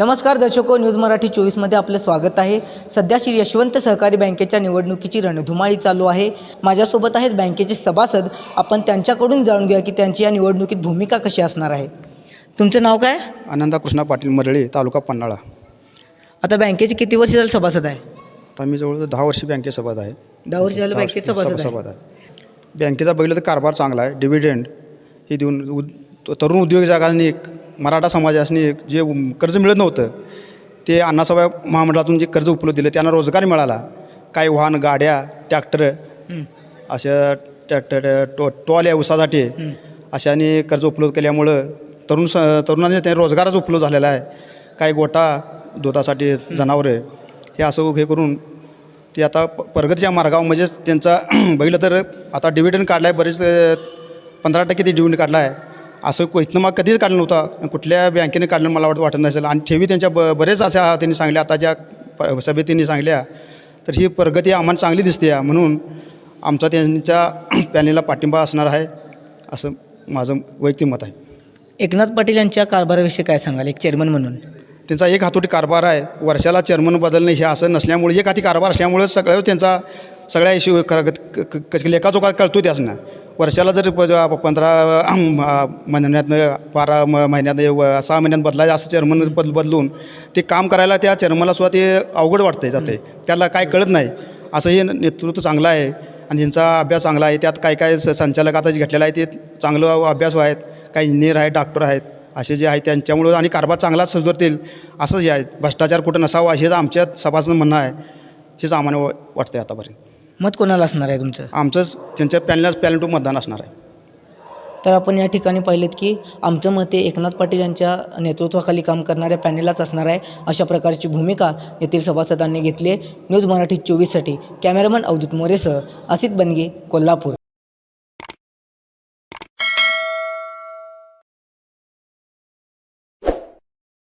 नमस्कार दर्शको न्यूज मराठी चोवीसमध्ये आपलं स्वागत आहे. सध्या श्री यशवंत सहकारी बँकेच्या निवडणुकीची रणधुमाळी चालू आहे. माझ्यासोबत आहेत बँकेचे सभासद. आपण त्यांच्याकडून जाणून घेऊया की त्यांची या निवडणुकीत भूमिका कशी असणार आहे. तुमचं नाव काय? आनंदा कृष्णा पाटील मरळी तालुका पन्हाळा. आता बँकेचे किती वर्ष झालं सभासद आहे? आता मी जवळ दहा वर्षी बँकेत सभाद आहे. दहा वर्ष झालं बँकेत सभासद आहे. बँकेचा बघितलं तर कारभार चांगला आहे. डिव्हिडंड हे देऊन उद तरुण उद्योजकांनी मराठा समाजाने जे कर्ज मिळत नव्हतं ते अण्णासाहेब महामंडळातून जे कर्ज उपलब्ध दिलं त्यांना रोजगार मिळाला. काही वाहन गाड्या ट्रॅक्टर. अशा ट्रॅक्टर टो टॉल्या उसासाठी अशाने कर्ज उपलब्ध केल्यामुळं तरुण स तरुणांनी ते रोजगारच उपलब्ध झालेला आहे. काही गोटा दुधासाठी जनावरे हे असं हे करून ते आता प्रगतीच्या मार्गावर म्हणजेच त्यांचा बघितलं तर आता डिव्हिडंड काढला आहे बरेच पंधरा टक्के ते डिव्हिडंड काढला आहे असं को इथनं मग कधीच काढलं नव्हतं. कुठल्या बँकेने काढलं मला वाटतं वाटत नसेल. आणि ठेवी त्यांच्या ब बरेच अशा त्यांनी सांगल्या. आता ज्या प- सभेत त्यांनी सांगल्या तर ही प्रगती आम्हाला चांगली दिसते. आहे म्हणून आमचा त्यांच्या पॅनेलला पाठिंबा असणार आहे असं माझं वैयक्तिक मत आहे. एकनाथ पाटील यांच्या कारभाराविषयी काय सांगाल? एक चेअरमन म्हणून. त्यांचा एक हातोटी कारभार आहे. वर्षाला चेअरमन बदलणे हे असं नसल्यामुळे एक हाती कारभार असल्यामुळे सगळं त्यांचा सगळ्या इश्यू लेखाचोखा कळतो त्यासनं. वर्षाला जर प- पंधरा महिन्यातनं बारा म महिन्यात व- सहा महिन्यात बदलायचं असं चेअरमन बद बदलून ते काम करायला त्या चेअरमनला सुद्धा ते अवघड वाटते जाते त्याला काय कळत नाही. असं हे नेतृत्व चांगलं आहे आणि ज्यांचा अभ्यास चांगला आहे. त्यात काय काय संचालक आता जे घेतलेलं आहे ते चांगलं अभ्यास आहेत काही इंजिनियर आहेत डॉक्टर आहेत असे जे आहेत त्यांच्यामुळं आणि कारभार चांगला सुधारतील असं जे आहे. भ्रष्टाचार कुठं नसावा हेच आमच्या सभासद म्हणणं आहे. हेच आम्हाला वा- वाटतं आतापर्यंत. मत कोणाला असणार आहे तुमचं? आमचंच त्यांच्या पॅनलाच पॅनल टू मतदान असणार आहे. तर आपण या ठिकाणी पाहिलेत की आमचं मत हे एकनाथ पाटील यांच्या नेतृत्वाखाली काम करणाऱ्या पॅनेललाच असणार आहे. अशा प्रकारची भूमिका येथील सभासदांनी घेतली आहे. न्यूज मराठी चोवीससाठी कॅमेरामन अवधूत मोरेसह असित बनगे कोल्हापूर.